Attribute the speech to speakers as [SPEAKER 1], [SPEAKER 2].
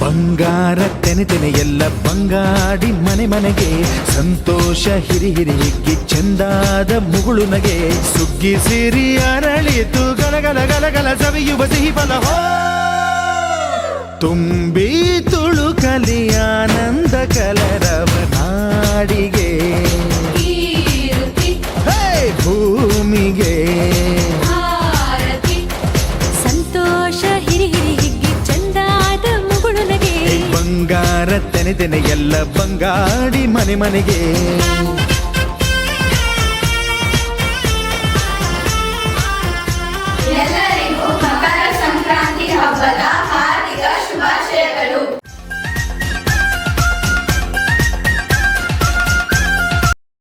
[SPEAKER 1] ಬಂಗಾರ ತೆನೆ ಎಲ್ಲ ಬಂಗಾಡಿ ಮನೆ ಮನೆಗೆ, ಸಂತೋಷ ಹಿರಿ ಹಿರಿ ಕಿ ಚಂದಾದ ಮುಗುಳು ನಗೆ. ಸುಗ್ಗಿ ಸಿರಿ ಅರಳಿತು ಗಲಗಲ ಗಲಗಲ ಸವಿಯುವ ಸಿಹಿ ಫಲ. ತುಂಬಿ ತುಳುಕಲಿ ಬಂಗಾರ ತೆನೆ ತೆನೆ ಎಲ್ಲ ಬಂಗಾಡಿ ಮನೆ ಮನೆಗೆ.